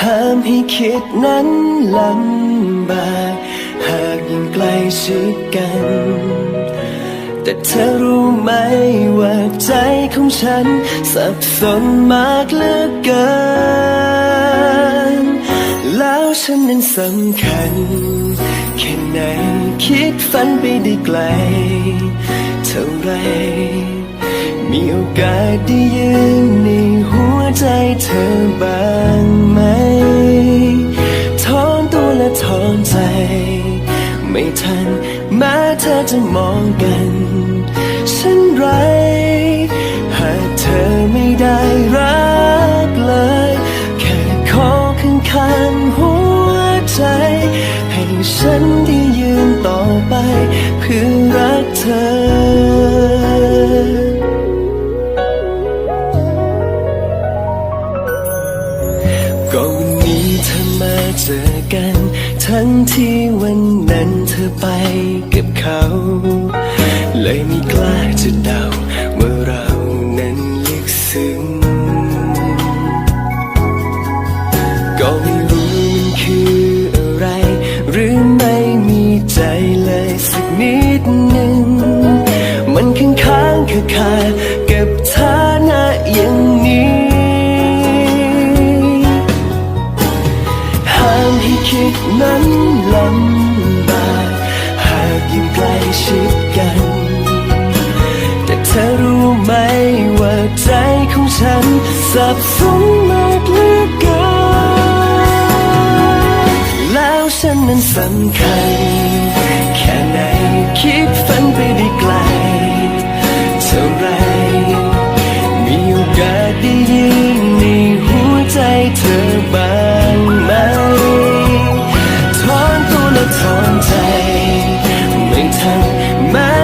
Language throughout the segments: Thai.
ห้ามให้คิดนั้นลำบากหากยังใกล้ชิดกัน แต่เธอรู้ไหมว่าใจของฉัน สับสนมากเหลือเกิน แล้วฉันนั้นสำคัญ แค่ไหนคิดฝันไปได้ไกล เท่าไรมีโอกาสได้ยืนในหัวใจเธอบ้าง จะมองกันฉันไร หากเธอไม่ได้รักเลย แค่ขอข้างข้างหัวใจ ให้ฉันได้ยืนต่อไป เพื่อรักเธอก็วันนี้เธอมาเจอกัน ทั้งที่วันนั้นเธอไปกับเขา เลยไม่กล้าจะเดาว่าเรานั้นลึกซึ้ง ก็ไม่รู้มันคืออะไร หรือไม่มีใจเลยสักนิดหนึ่ง ชิดกัน แต่เธอรู้ไหมว่าใจของฉัน สับสนมากเหลือเกินแล้วฉันนั้นสำคัญ แค่ไหนคิดฝันไปดีกว่า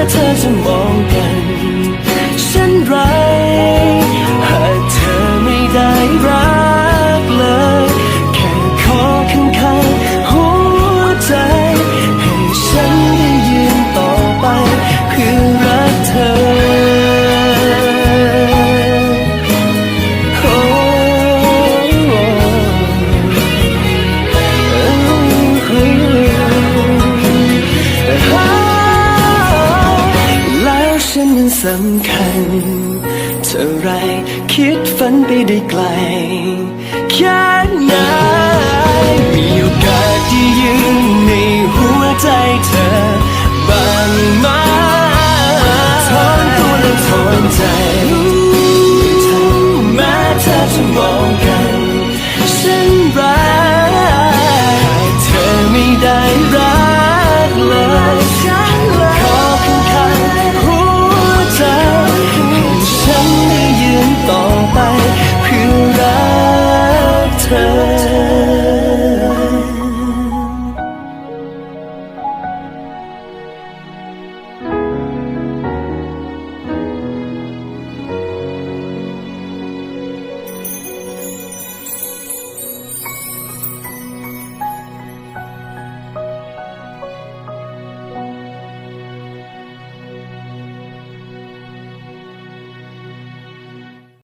แม้เสำคัญ เท่าไรคิดฝันไปได้ไกล แค่ไหนมีโอกาสที่ยืนในหัวใจเธอบ้างไหมถอนตัวและถอนใจแม้เธอจะมองกันฉันรักเธอไม่ได้รัก